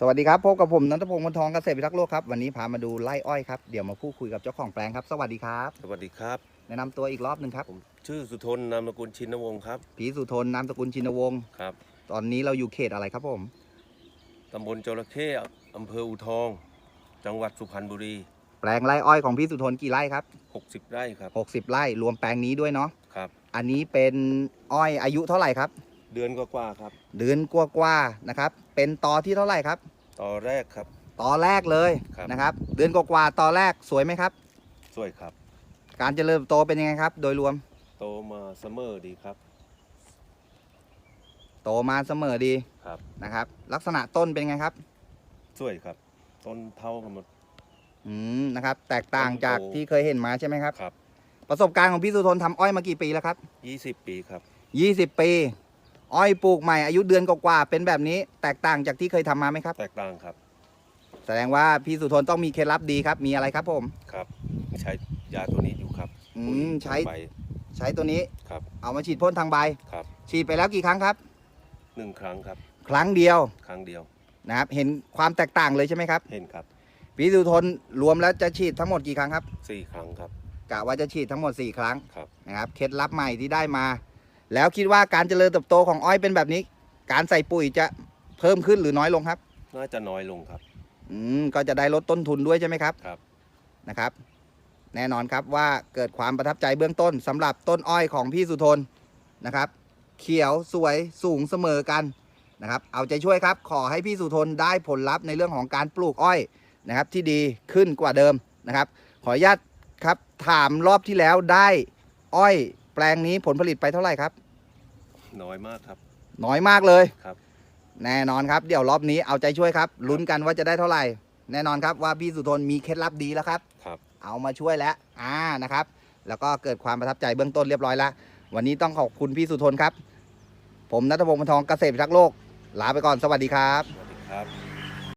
สวัสดีครับพบกับผมนันทพงศ์มนทองเกษตรพิทักษ์โลกครับวันนี้พามาดูไร่อ้อยครับเดี๋ยวมาพูดคุยกับเจ้าของแปลงครับสวัสดีครับสวัสดีครับแนะนำตัวอีกรอบหนึ่งครับผมชื่อสุทนนามสกุลชินวงศ์ครับผีสุทนนามสกุลชินวงศ์ครับตอนนี้เราอยู่เขตอะไรครับผมตำบลจระเข้อำเภออูทอง จังหวัดสุพรรณบุรี แปลงไร่อ้อยของพี่สุทนกี่ไร่ครับ 60 ไร่ครับ60 ไร่รวมแปลงนี้ด้วยเนาะครับ อันนี้เป็นอ้อยอายุเท่าไหร่ครับ เดือนกว่าๆครับ เดือนกว่าๆนะครับเป็นตอที่เท่าไหร่ครับ ต่อแรกครับตอแรกเลยครับ นะครับ เดือนกว่าๆตอแรกสวยไหมครับ สวยครับ การเจริญเติบโตเป็นยังไงครับ โดยรวม โตมาเสมอดีครับ โตมาเสมอดีครับ นะครับ ลักษณะต้นเป็นไงครับ สวยครับ ต้นเท่ากันหมด อืมนะครับ แตกต่างจากโอ้ที่เคยเห็นมาใช่ไหมครับ ครับ ประสบการณ์ของพี่สุทนทำอ้อยมากี่ปีแล้วครับ20 ปีครับ20 ปี อ้อยปลูกใหม่อายุเดือนกว่าๆเป็นแบบนี้ แตกต่างจากที่เคยทำมาไหมครับ แตกต่างครับแสดงว่าพี่สุทนต้องมีเคล็ดลับดีครับ มีอะไรครับผม ครับใช้ยาตัวนี้อยู่ครับอืมใช้ ใบใช้ตัวนี้ครับเอามาฉีดพ่นทางใบ ครับฉีดไปแล้วกี่ครั้งครับ หนึ่งครั้งครับ ครั้งเดียวครั้งเดียวนะครับ เห็นความแตกต่างเลยใช่ไหมครับ เห็นครับพี่สุทนรวมแล้วจะฉีดทั้งหมดกี่ครั้งครับสี่ครั้งครับกะว่าจะฉีดทั้งหมด 4 ครั้งครับ นะครับ เคล็ดลับใหม่ที่ได้มา แล้วคิดว่าการเจริญเติบโตของอ้อยเป็นแบบนี้ การใส่ปุ๋ยจะเพิ่มขึ้นหรือน้อยลงครับ น่าจะน้อยลงครับ อืมก็จะได้ลดต้นทุนด้วยใช่ไหมครับครับ นะครับ แน่นอนครับว่าเกิดความประทับใจเบื้องต้นสำหรับต้นอ้อยของพี่สุทนนะครับ เขียวสวยสูงเสมอกันนะครับ เอาใจช่วยครับ ขอให้พี่สุทนได้ผลลัพธ์ในเรื่องของการปลูกอ้อยนะครับ ที่ดีขึ้นกว่าเดิมนะครับ ขออนุญาตครับถามรอบที่แล้วได้อ้อย แปลงนี้ผลผลิตไปเท่าไหร่ครับ น้อยมากครับ น้อยมากเลยครับ แน่นอนครับ เดี๋ยวรอบนี้เอาใจช่วยครับลุ้นกันว่าจะได้เท่าไหร่ แน่นอนครับว่าพี่สุทนมีเคล็ดลับดีแล้วครับ ครับ เอามาช่วยแล้วอ่านะครับ แล้วก็เกิดความประทับใจเบื้องต้นเรียบร้อยแล้ว วันนี้ต้องขอบคุณพี่สุทนครับ ผมนัทพงศ์มนทองเกษตรพิทักษ์โลก ลาไปก่อนสวัสดีครับ สวัสดีครับ